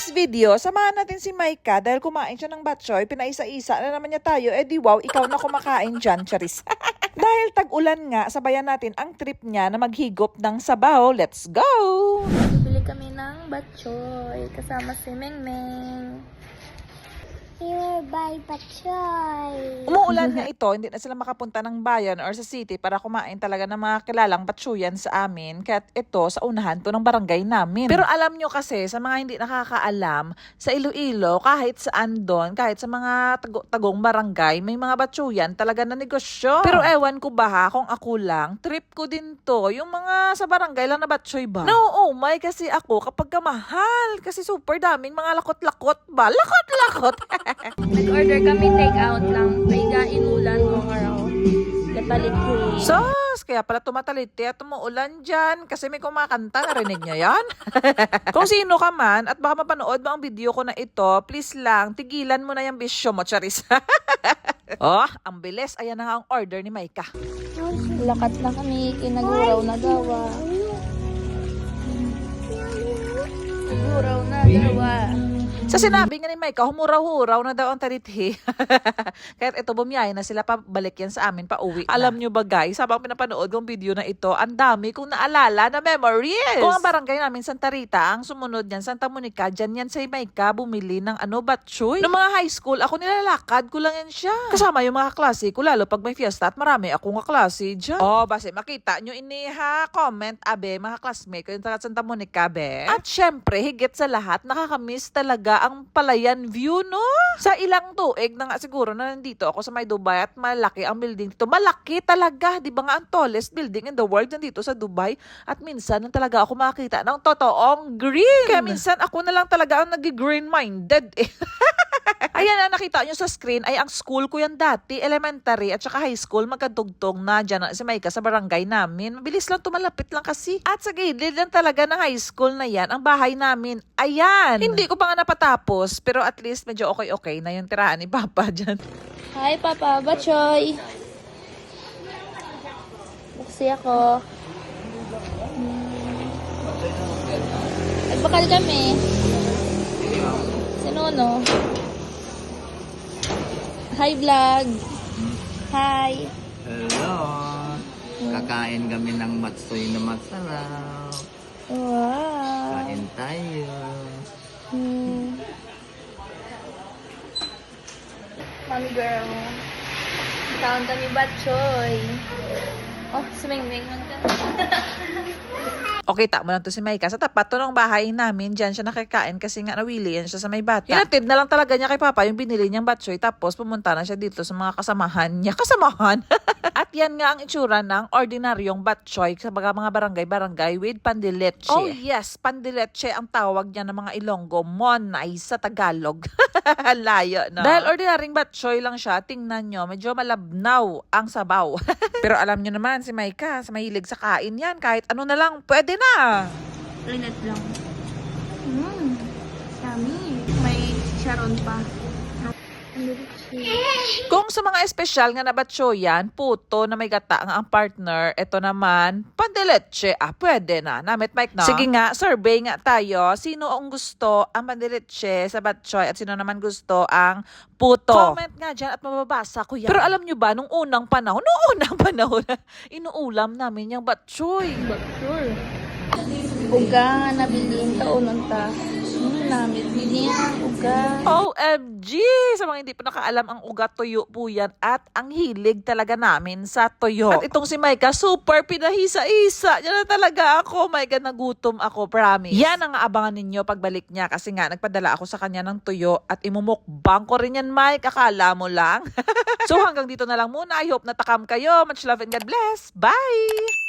today's video, samahan natin si Maika dahil kumain siya ng batchoy, pinaisa-isa na naman niya tayo, eh di wow, ikaw na kumakain dyan, Charis. dahil tag-ulan nga, sabayan natin ang trip niya na maghigop ng sabaw. Let's go! Bili kami ng batchoy kasama si Mengmeng. By Pachoy. Umuulan nga ito, hindi na sila makapunta ng bayan or sa city para kumain talaga ng mga kilalang batsuyan sa amin. Kaya ito, sa unahan to ng barangay namin. Pero alam nyo kasi, sa mga hindi nakakaalam, sa Iloilo, kahit saan doon, kahit sa mga tago- tagong barangay, may mga batsuyan talaga na negosyo. Pero ewan ko ba ha, kung ako lang, trip ko din to. Yung mga sa barangay lang na batsoy ba? No, oh my, kasi ako kapag kamahal, kasi super daming mga lakot-lakot ba? Lakot-lakot! Nag-order kami take out lang. Paiga inulan mo nga raw. Katalit ko. Sos! Kaya pala tumataliti at tumuulan dyan kasi may kumakanta. Narinig niyo yan? Kung sino ka man at baka mapanood mo ang video ko na ito, please lang, tigilan mo na yung bisyo mo, Charis. oh, ang bilis. Ayan na nga ang order ni Maika. Lakat na kami. Kinaguraw na gawa. Guraw na gawa. Sa sinabi nga ni Maika, humuraw-huraw na daw ang tarithi. Kaya ito, bumiyay na sila pabalik yan sa amin, pa uwi Alam nyo ba guys, habang pinapanood kong video na ito, ang dami kong naalala na memories. Kung ang barangay namin Santa Rita, ang sumunod niyan, Santa Monica, dyan yan sa Maika, bumili ng ano, batchoy. Noong mga high school, ako nilalakad ko lang yan siya. Kasama yung mga klase ko, lalo pag may fiesta at marami akong kaklase dyan. Oh, base, makita nyo ini ha, comment, abe, mga classmate ko yung taga Santa Monica, be. At syempre, higit sa lahat, nakakamiss talaga ang palayan view, no? Sa ilang tuig na nga siguro na nandito ako sa may Dubai at malaki ang building dito. Malaki talaga, di ba nga ang tallest building in the world nandito sa Dubai. At minsan lang talaga ako makakita ng totoong green. Kaya minsan ako na lang talaga ang nag-green minded eh. Ayan na nakita nyo sa screen ay ang school ko yan dati, elementary at saka high school, magkadugtong na dyan si Maika sa barangay namin. Mabilis lang tumalapit lang kasi. At sa gilid lang talaga ng high school na yan, ang bahay namin. Ayan! Hindi ko pa nga napatapos, pero at least medyo okay-okay na yung tirahan ni Papa dyan. Hi, Papa. Batchoy. Buksi ako. Hmm. Nagbakal kami. Si Nono. Hi, vlog. Hi. Hello! Kakain kami ng matsoy na masarap. Wow. Kain tayo. Hmm. Mami girl. Kaon kami batchoy. Oh, sumingming. Okay, tamo lang to si Maika. Sa tapat to ng bahay namin, dyan siya nakikain kasi nga nawili yan siya sa may bata. Hinatid na lang talaga niya kay Papa yung binili niyang batsoy tapos pumunta na siya dito sa mga kasamahan niya. Kasamahan? At yan nga ang itsura ng ordinaryong batchoy sa mga mga barangay-barangay with pandileche. Oh yes, pandileche ang tawag niya ng mga Ilonggo. Monay sa Tagalog. Layo, no? Dahil ordinaryong batchoy lang siya, tingnan nyo, medyo malabnaw ang sabaw. Pero alam nyo naman, si Maika, sa mahilig sa kain yan, kahit ano na lang, pwede na. Linat lang. Mmm. Yummy. May charon pa. Kung sa mga espesyal nga na batchoyan, puto na may gata nga ang partner, ito naman, pandileche. Ah, pwede na. Namit Mike na. Sige nga, survey nga tayo. Sino ang gusto ang pandileche sa batchoy at sino naman gusto ang puto? Comment nga dyan at mababasa ko yan. Pero alam nyo ba, nung unang panahon, nung unang panahon, inuulam namin yung batchoy. But sure. Uga nga nabilin taonon ta. Namin bilin ang uga. OMG! Sa mga hindi pa nakaalam, ang ugat tuyo po yan at ang hilig talaga namin sa tuyo. At itong si Maika, super pinahisa-isa. Yan na talaga ako. My nagutom ako, promise. Yan ang abangan ninyo pagbalik niya kasi nga, nagpadala ako sa kanya ng tuyo at imumukbang ko rin yan, Mike. Akala mo lang. so hanggang dito na lang muna. I hope natakam kayo. Much love and God bless. Bye!